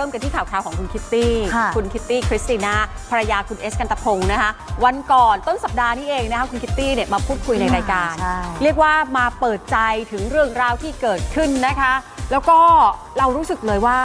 ริ่มกันที่ข่าวคราวของคุณคิตตี้ค่ะคุณคิตตี้คริสติน่าภรรยาคุณเอสกันตะพงศ์นะคะ วันก่อนต้นสัปดาห์นี้เองนะคะคุณคิตตี้เนี่ยมาพูดคุยในรายการใช่เรียกว่ามาเปิดใจถึงเรื่องราวที่เกิดขึ้นนะคะ แล้วก็เรารู้สึกเลยว่า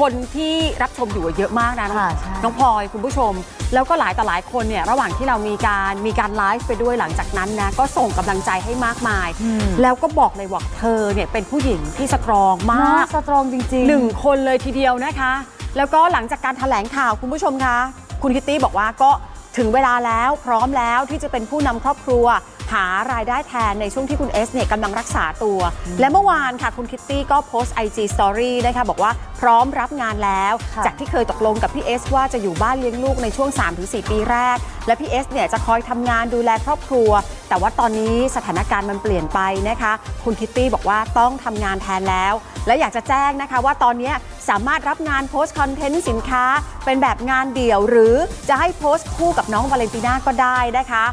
คนที่รับชมอยู่เยอะมากนะน้องค่ะใช่ น้องพลอยคุณผู้ชม แล้วก็หลายต่อหลายคนเนี่ยระหว่างที่เรามีการมีการไลฟ์ไปด้วยหลังจากนั้นนะก็ส่งกำลังใจให้มากมายอืมแล้วก็บอกเลยว่าเธอเนี่ยเป็นผู้หญิงที่สตรองมากสตรองจริงๆ หนึ่งคนเลยทีเดียวนะคะ แล้วก็หลังจากการถแถลงข่าวคุณผู้ชมคะ คุณคิตตี้บอกว่าก็ ถึงเวลาแล้วพร้อมแล้วที่จะเป็นผู้นำครอบครัว หารายได้แทนในช่วงที่คุณเอสเนี่ยกำลังรักษาตัว และเมื่อวานค่ะคุณคิตตี้ก็โพสต์ IG Story นะคะบอกว่าพร้อมรับงานแล้ว ค่ะ จากที่เคยตกลงกับพี่เอสว่าจะอยู่บ้านเลี้ยงลูกในช่วง 3-4 ปีแรก และพี่เอสเนี่ยจะคอยทำงานดูแลครอบครัว แต่ว่าตอนนี้สถานการณ์มันเปลี่ยนไปนะคะ คุณคิตตี้บอกว่าต้องทำงานแทนแล้ว และอยากจะแจ้งนะคะว่าตอนนี้ สามารถรับงานโพสต์คอนเทนต์สินค้า เป็นแบบงานเดี่ยว หรือจะให้โพสต์คู่กับน้องวาเลนติน่าก็ได้นะคะ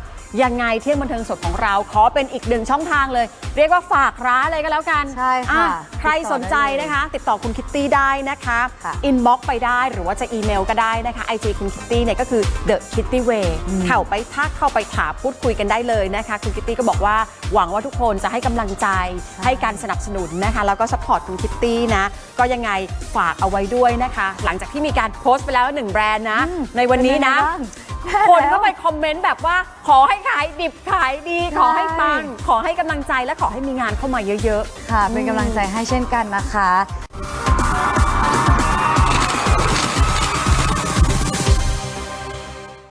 ยังไงเที่ยงบันเทิงสดของเรา ขอเป็นอีกหนึ่งช่องทางเลย เรียกว่าฝากร้านเลยก็แล้วกันใช่ค่ะอ่ใครสนใจติดต่อได้เลยนะคะ ติดต่อคุณคิตตี้ได้นะคะค่ะ อินบ็อกไปได้หรือว่าจะอีเมลก็ได้นะคะ IG คุณคิตตี้เนี่ยก็คือ The Kitty Way เข้าไปทักเข้าไปถามพูดคุยกันได้เลยนะคะ คุณคิตตี้ก็บอกว่าหวังว่าทุกคนจะให้กำลังใจให้การสนับสนุนนะคะ แล้วก็สปอร์ตคุณคิตตี้นะ ก็ยังไงฝากเอาไว้ด้วยนะคะ หลังจากที่มีการโพสต์ไปแล้วหนึ่งแบรนด์นะอืมในวันนี้นะ เป็ไงบ้าง คนเข้าไปคอมเมนต์แบบว่า ขอให้ขายดิบขายดีใช่ขอให้ปัง ขอให้กำลังใจและขอให้มีงานเข้ามาเยอะค่ะ เป็นกำลังใจให้เช่นกันนะคะ